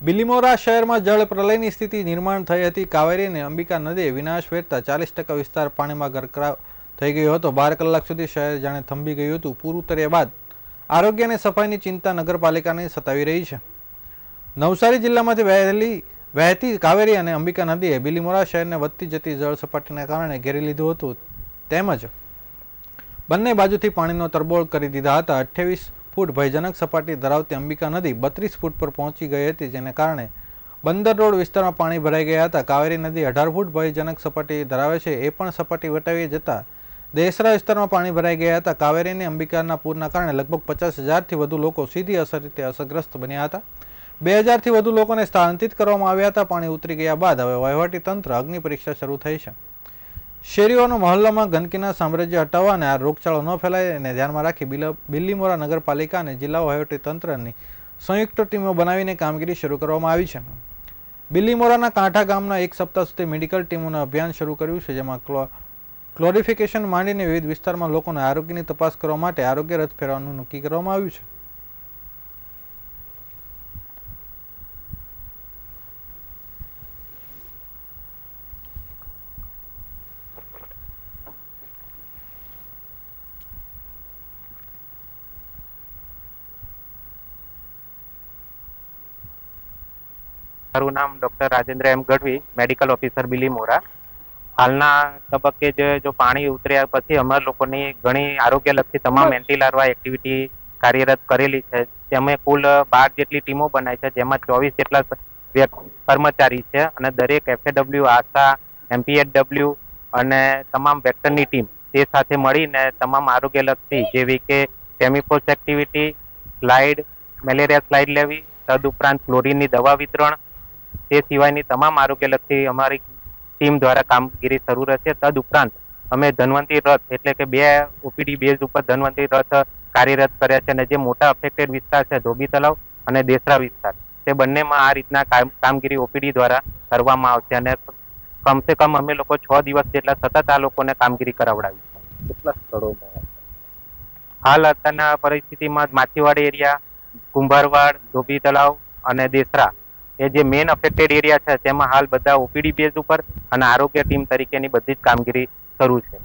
બિલીમોરા શહેરમાં જળ પ્રલયની સ્થિતિ નિર્માણ થઈ હતી. કાવેરી અને અંબિકા નદીએ વિનાશ વેરતા ચાલીસ ટકા વિસ્તાર પાણીમાં ગરકાવ થઈ ગયો હતો. બાર કલાક સુધી શહેર જાણે થંભી ગયું હતું. પૂરું તર્યા બાદ આરોગ્ય અને સફાઈની ચિંતા નગરપાલિકાને સતાવી રહી છે. નવસારી જિલ્લામાંથી વહેલી વહેતી કાવેરી અને અંબિકા નદીએ બિલીમોરા શહેરને વધતી જતી જળ સપાટીના કારણે ઘેરી લીધું હતું. તેમજ બંને બાજુથી પાણીનો તરબોળ કરી દીધા હતા. અઠ્યાવીસ ફૂટ ભયજનક સપાટી ધરાવતી અંબિકા નદી બત્રીસ ફૂટ પર પહોંચી ગઈ હતી, જેને કારણે બંદર રોડ વિસ્તારમાં પાણી ભરાઈ ગયા હતા. કાવેરી નદી અઢાર ફૂટ ભયજનક સપાટી ધરાવે છે, એ પણ સપાટી વટાવી જતા દેસરા વિસ્તારમાં પાણી ભરાઈ ગયા હતા. કાવેરીની અંબિકાના પૂરના કારણે લગભગ પચાસ હજારથી વધુ લોકો સીધી અસર રીતે અસરગ્રસ્ત બન્યા હતા. બે હજારથી વધુ લોકોને સ્થળાંતરિત કરવામાં આવ્યા હતા. પાણી ઉતરી ગયા બાદ હવે વહીવટી તંત્ર અગ્નિ પરીક્ષા શરૂ થઈ છે. શેરીઓનો મહોલ્લામાં ગંદકીના સામ્રાજ્ય હટાવવા અને આ રોગચાળો ન ફેલાય એને ધ્યાનમાં રાખી બિલ બિલ્લીમોરા નગરપાલિકા અને જિલ્લા વહીવટી તંત્રની સંયુક્ત ટીમો બનાવીને કામગીરી શરૂ કરવામાં આવી છે. બિલ્લીમોરાના કાંઠા ગામના એક સપ્તાહ સુધી મેડિકલ ટીમોનું અભિયાન શરૂ કર્યું છે, જેમાં ક્લો ક્લોરિફિકેશન માંડીને વિવિધ વિસ્તારમાં લોકોને આરોગ્યની તપાસ કરવા માટે આરોગ્ય રથ ફેરવાનું નક્કી કરવામાં આવ્યું છે. મારું નામ doctor Rajendra M Gadhvi medical officer Bilimora હાલના તબક્કે જે જો પાણી ઉતર્યા પછી અમારા લોકોની ઘણી આરોગ્યલક્ષી તમામ એન્ટી લાર્વા એક્ટિવિટી કાર્યરત કરેલી છે. તેમાં કુલ બાર જેટલી ટીમો બનાવી છે જેમાં ચોવીસ જેટલા કર્મચારી છે અને દરેક એફએડબ્લ્યુ આશા એમપીએડબ્લ્યુ અને તમામ વેક્ટરની ટીમ તે સાથે મળીને તમામ આરોગ્યલક્ષી જેવી કે સેમિફોસ એક્ટિવિટી સ્લાઇડ મેલેરિયા સ્લાઇડ લેવી તદુપરાંત ક્લોરીનની દવા વિતરણ તે સિવાયની તમામ આરોગ્યલક્ષી અમારી ટીમ દ્વારા કામગીરી શરૂ રહેશે. તદ ઉપરાંત અમે ધન્વંતરી રથ એટલે કે બે ઓપીડી બેઝ ઉપર ધન્વંતરી રથ કાર્યરત કર્યા છે અને જે મોટા અફેક્ટેડ વિસ્તાર છે ધોબી તલાવ અને દેસરા વિસ્તાર તે બંનેમાં આ રીતના કામગીરી ઓપીડી દ્વારા કરવામાં આવશે અને કમસે કમ અમે લોકો છ દિવસ જેટલા સતત આ લોકોને કામગીરી કરાવડાવી છે. કેટલા સ્થળોમાં? હાલ અત્યારના પરિસ્થિતિમાં માછીવાડી એરિયા કુંભારવાડ ધોબી તળાવ અને દેસરા એ જે મેઇન અફેક્ટેડ એરિયા છે, તેમાં હાલ બધા ઓપીડી બેઝ ઉપર અને આરોગ્ય ટીમ તરીકેની બધી જ કામગીરી શરૂ છે.